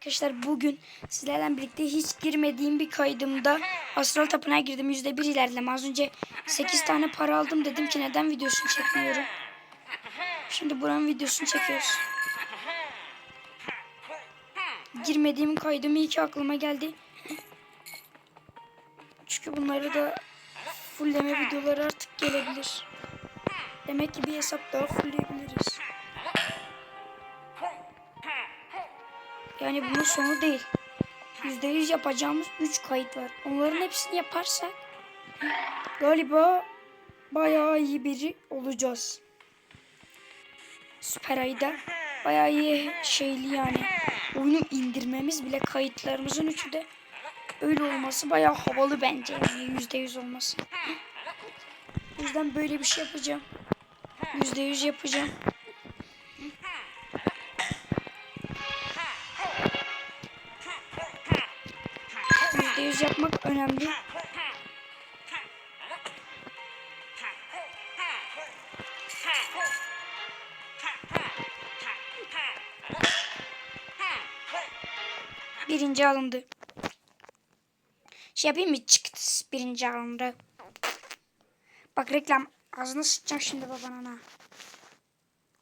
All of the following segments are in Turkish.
Arkadaşlar bugün sizlerle birlikte hiç girmediğim bir kaydımda Astral Tapınağa girdim. %1 ilerleme. Az önce 8 tane para aldım. Dedim ki neden videosunu çekmiyorum. Şimdi buranın videosunu çekiyoruz. Girmediğim kaydım iyi ki aklıma geldi. Çünkü bunları da fullleme videoları artık gelebilir. Demek ki bir hesap daha fullleyebiliriz. Yani bunun sonu değil. %100 yapacağımız 3 kayıt var. Onların hepsini yaparsak galiba bayağı iyi biri olacağız. Süper ayda bayağı iyi şeyli yani. Oyunu indirmemiz bile kayıtlarımızın üçü de öyle olması bayağı havalı bence. Yani %100 olması. O yüzden böyle bir şey yapacağım. %100 yapacağım. %100 yapmak önemli. Birinci alındı. Şey yapayım mı? Çıktı. Birinci alındı. Bak reklam. Ağzına sıçacağım şimdi babana.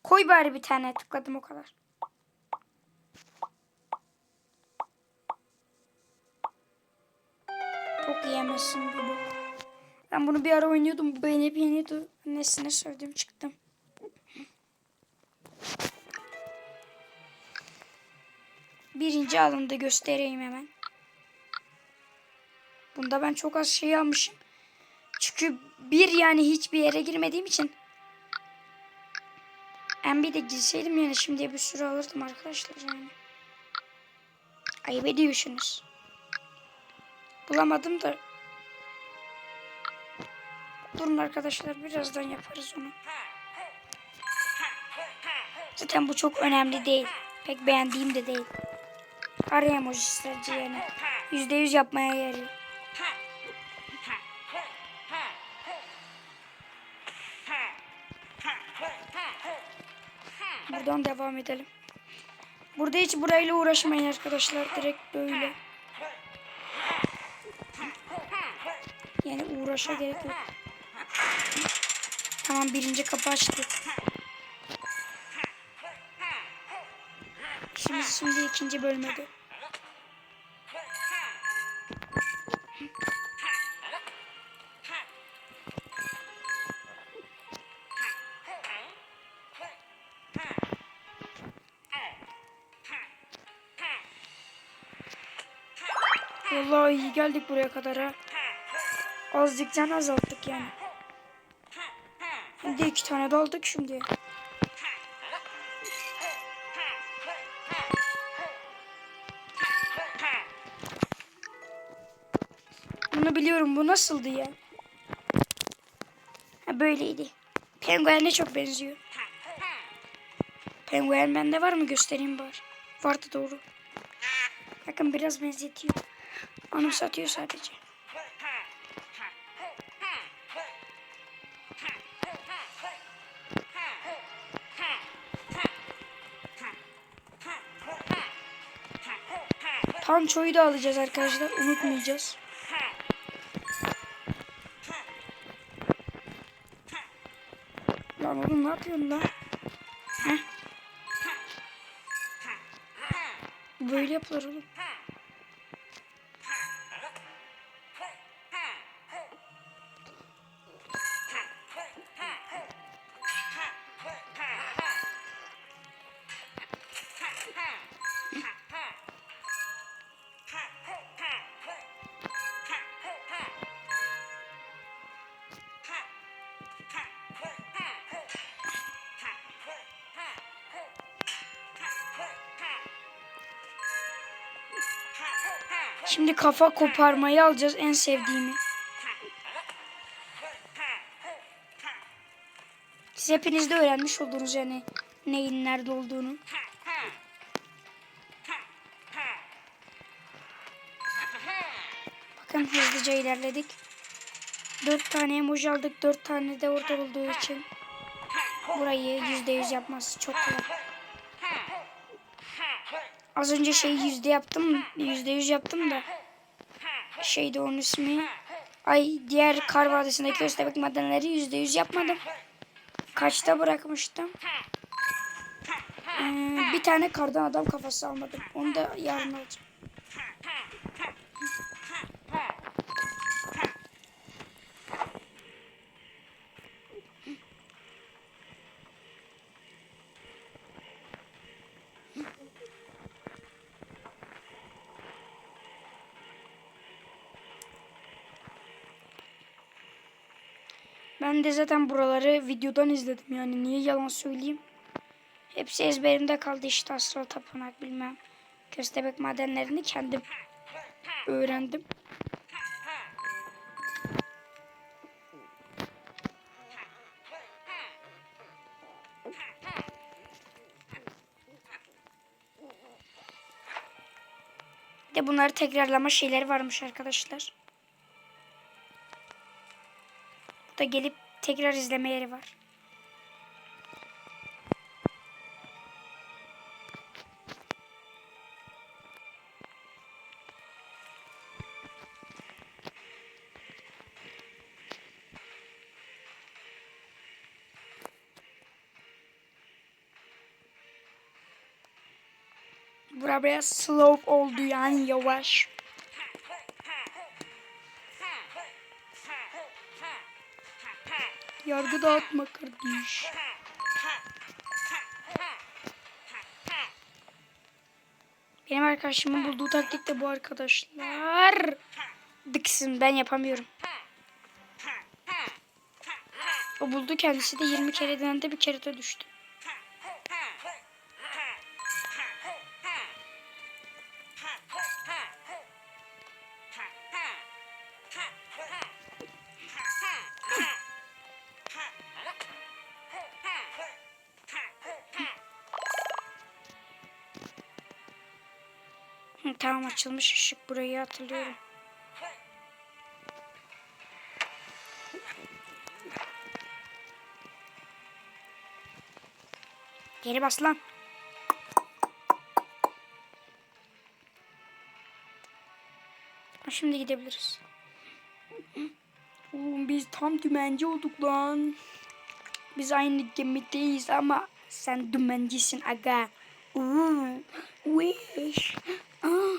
Koy bari bir tane. Tıkladım o kadar. Çok yiyemezsin bir bu. Ben bunu bir ara oynuyordum. Hep yeniyordu. Annesine sövdüm çıktım. Birinci alımda göstereyim hemen. Bunda ben çok az şey almışım. Çünkü bir yani hiçbir yere girmediğim için. Ben bir de girseydim yani şimdiye bir sürü alırdım arkadaşlar yani. Ayıp ediyorsunuz. Bulamadım da. Durun arkadaşlar birazdan yaparız onu. Zaten bu çok önemli değil. Pek beğendiğim de değil. Ara emoji sadece yani. Yüzde yüz yapmaya yarıyor. Buradan devam edelim. Burada hiç burayla uğraşmayın arkadaşlar. Direkt böyle. Yani uğraşa gerek yok. Tamam birinci kapı açtık. Şimdi şimdi ikinci bölmede. Vallahi iyi geldik buraya kadar ha. Azıcık can azalttık yani. De iki tane de aldık şimdi. Bunu biliyorum. Bu nasıldı ya? Ha böyleydi. Penguen'e çok benziyor. Penguen bende var mı göstereyim bari. Vardı doğru. Bakın biraz benzetiyor. Anımsatıyor sadece. Panço'yu da alacağız arkadaşlar. Unutmayacağız. Lan oğlum ne yapıyorsun lan? Heh. Böyle yapılır oğlum. Şimdi kafa koparmayı alacağız en sevdiğimi. Siz hepiniz de öğrenmiş oldunuz yani neyin nerede olduğunu. Bakın hızlıca ilerledik. Dört tane emoji aldık. Dört tane de orada olduğu için burayı yüzde yüz yapması çok kolay. Az önce şey yüzde yaptım. Yüzde yüz yaptım da. Şeydi onun ismi. Ay diğer kar vadisindeki köstebek madenleri yüzde yüz yapmadım. Kaçta bırakmıştım? Ee, bir tane kardan adam kafası almadım. Onu da yarın alacağım. Ben de zaten buraları videodan izledim yani niye yalan söyleyeyim. Hepsi ezberimde kaldı işte astral tapınak bilmem. Köstebek madenlerini kendim öğrendim. De bunları tekrarlama şeyleri varmış arkadaşlar. Da gelip tekrar izleme yeri var. Bura biraz slow oldu yani yavaş. Yargı dağıtma kardeş. Benim arkadaşımın bulduğu taktik de bu arkadaşlar. Dıksın ben yapamıyorum. O buldu kendisi de 20 kere denendi bir kere de düştü. Tamam açılmış ışık burayı hatırlıyorum. Geri bas lan. Şimdi gidebiliriz. Oğlum biz tam dümenci olduk lan. Biz aynı gemideyiz ama sen dümencisin aga. Wish. Ah.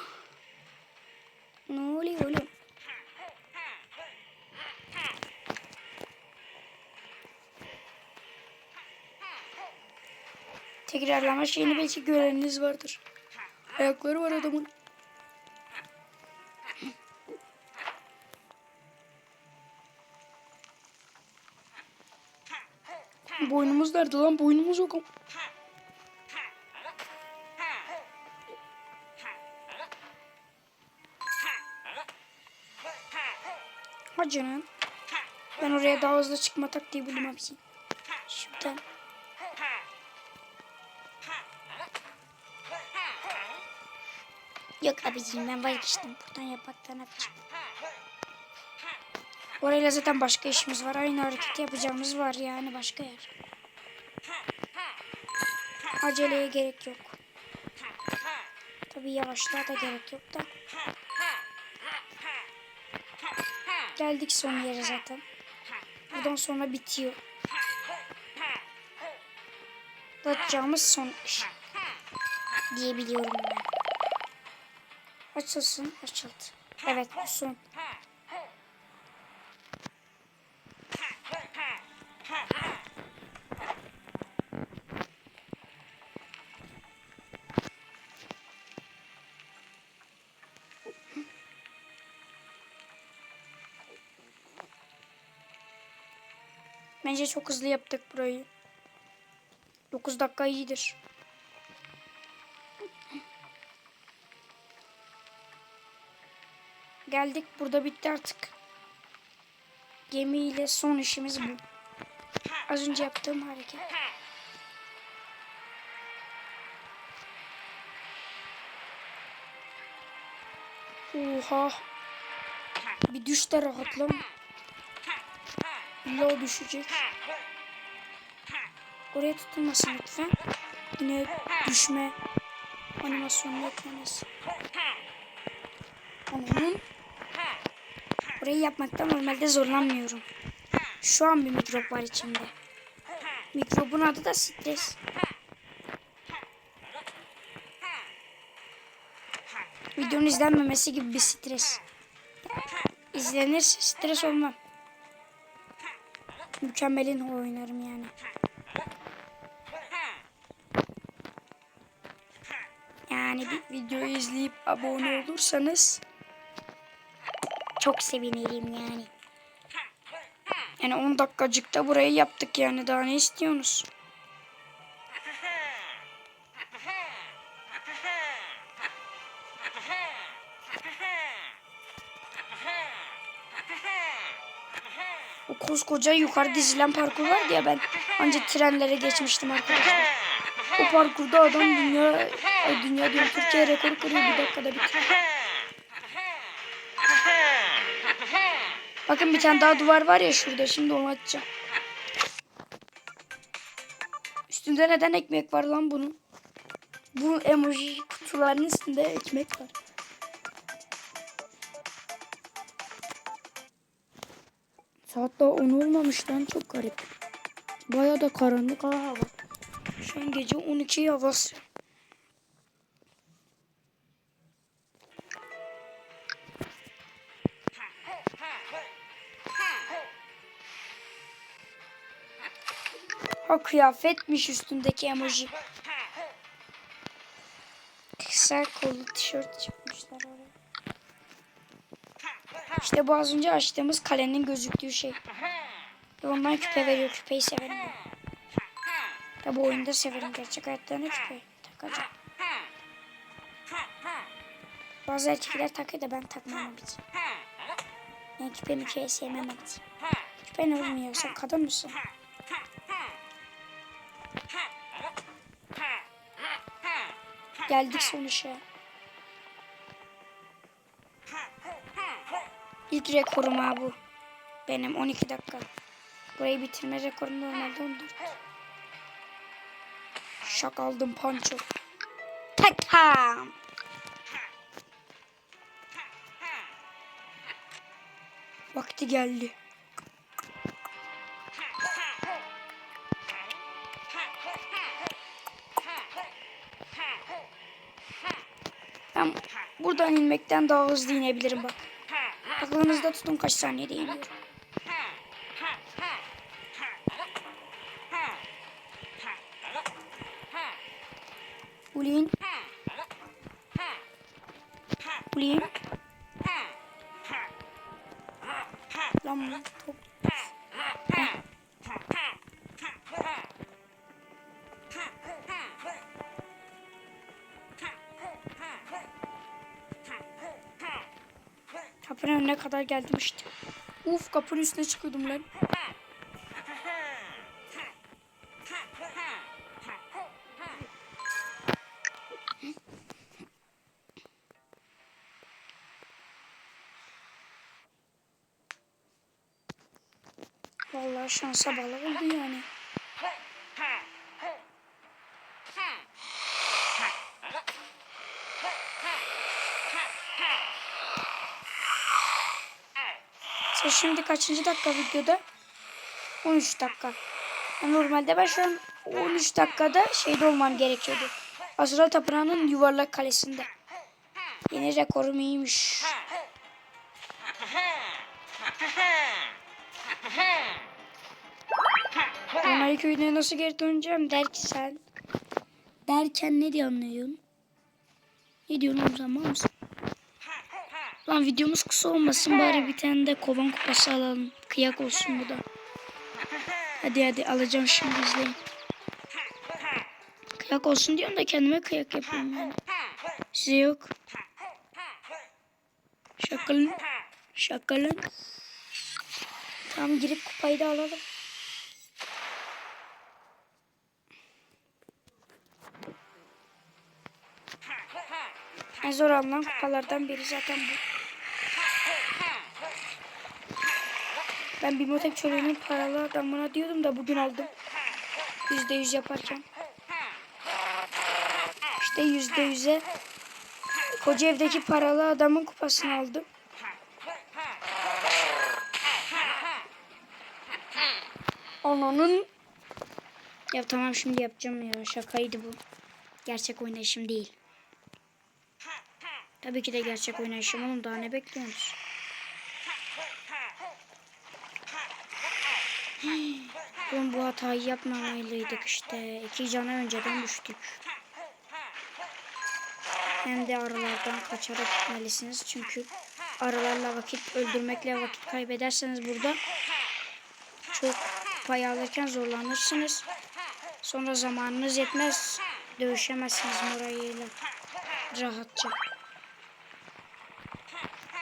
Ne oluyor oğlum? Tekrarlama şeyini belki göreniniz vardır. Ayakları var adamın. Boynumuz nerede lan? Boynumuz yok. Ha canım. Ben oraya daha hızlı çıkma taktiği buldum abisi. Yok abiciğim ben vazgeçtim. Buradan yapmaktan yapacağım. Orayla zaten başka işimiz var. Aynı hareket yapacağımız var yani başka yer. Aceleye gerek yok. Tabii yavaşlığa da gerek yok da. Geldik son yere zaten. Buradan sonra bitiyor. Atacağımız son iş. Diyebiliyorum ben. Açılsın. Açıldı. Evet son. Bence çok hızlı yaptık burayı. 9 dakika iyidir. Geldik burada bitti artık. Gemiyle son işimiz bu. Az önce yaptığım hareket. Oha. Bir düş de rahatlam. İlla düşecek. Oraya tutulmasın lütfen. Yine düşme animasyonunu eklemesi. Onun burayı yapmakta normalde zorlanmıyorum. Şu an bir mikrop var içimde. Mikrobun adı da stres. Videonun izlenmemesi gibi bir stres. İzlenirse stres olmam. Mükemmelin oynarım yani. Yani bir videoyu izleyip abone olursanız çok sevinirim yani. Yani 10 dakikacıkta burayı yaptık yani daha ne istiyorsunuz? O koskoca yukarı dizilen parkur var ya ben önce trenlere geçmiştim arkadaşlar. O parkurda adam dünya dünya diyorum Türkiye rekoru kırıyor bir dakikada bitiriyor. Bakın bir tane daha duvar var ya şurada şimdi onu açacağım. Üstünde neden ekmek var lan bunun? Bu emoji kutularının üstünde ekmek var. Saat daha 10 olmamış lan çok garip. Baya da karanlık ha hava. Şu an gece 12 havası. Kıyafetmiş üstündeki emoji. Kısa kollu tişört çıkmışlar oraya. İşte bu az önce açtığımız kalenin gözüktüğü şey. Ve ondan küpe veriyor. Küpeyi severim ben. Tabi oyunda severim. Gerçek hayatta ne küpe takacağım. Bazı erkekler takıyor da ben takmam için. Ben küpe mükeye sevmem için. Küpe ne olmuyor? Sen kadın mısın? Geldik sonuçta. İlk rekorum ha bu. Benim 12 dakika. Burayı bitirme rekorum normalde 14. Şak aldım panço. Takam. Vakti geldi. Buradan inmekten daha hızlı inebilirim bak. Aklınızda tutun kaç saniyede iniyorum. Ulin. Ulin. Lan top. Kadar geldim işte. Uf kapının üstüne çıkıyordum lan. Vallahi şansa bağlı oldu yani. Şimdi kaçıncı dakika videoda? 13 dakika. Normalde ben şu an 13 dakikada şeyde olmam gerekiyordu. Azrail Tapınağı'nın yuvarlak kalesinde. Yeni rekorum iyiymiş. Onay köyüne nasıl geri döneceğim der ki sen. Derken ne diye anlıyorsun? Ne diyorsun mal mısın? Lan videomuz kısa olmasın bari bir tane de kovan kupası alalım. Kıyak olsun bu da. Hadi hadi alacağım şimdi izleyin. Kıyak olsun diyorum da kendime kıyak yapıyorum yani. Size yok. Şakalın. Şakalın. Tamam girip kupayı da alalım. En zor alınan kupalardan biri zaten bu. Ben Bimotep çölünün paralı adamına diyordum da bugün aldım. Yüzde yüz yaparken. İşte yüzde yüze koca evdeki paralı adamın kupasını aldım. Ananın ya tamam şimdi yapacağım ya şakaydı bu. Gerçek oynayışım değil. Tabii ki de gerçek oynayışım oğlum daha ne bekliyorsunuz? Oğlum bu hatayı yapmamalıydık işte. İki cana önceden düştük. Hem de arılardan kaçarak gitmelisiniz. Çünkü arılarla vakit öldürmekle vakit kaybederseniz burada çok pay alırken zorlanırsınız. Sonra zamanınız yetmez. Dövüşemezsiniz Morayla rahatça.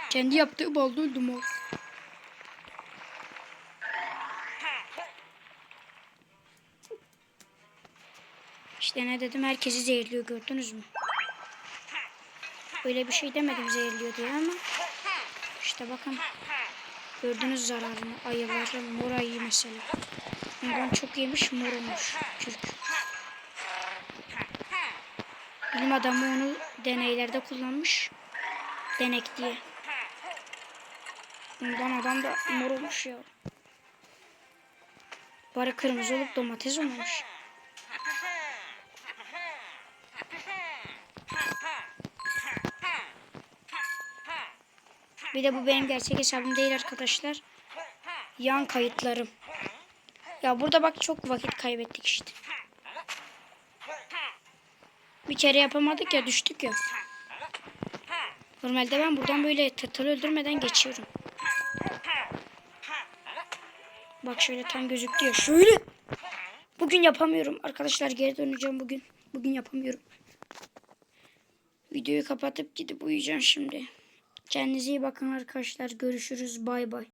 Kendi yaptığı balda öldüm o. İşte ne dedim herkesi zehirliyor gördünüz mü? Öyle bir şey demedim zehirliyor diye ama işte bakın gördünüz zararını ayıları mor ayı mesela. Ondan çok yemiş mor olmuş çürük. Bilim adamı onu deneylerde kullanmış. Denek diye. Ondan adam da mor olmuş ya. Bari kırmızı olup domates olmamış. Bir de bu benim gerçek hesabım değil arkadaşlar. Yan kayıtlarım. Ya burada bak çok vakit kaybettik işte. Bir kere yapamadık ya düştük ya. Normalde ben buradan böyle tırtılı öldürmeden geçiyorum. Bak şöyle tam gözüktü ya. Şöyle. Bugün yapamıyorum. Arkadaşlar geri döneceğim bugün. Bugün yapamıyorum. Videoyu kapatıp gidip uyuyacağım şimdi. Kendinize iyi bakın arkadaşlar. Görüşürüz. Bay bay.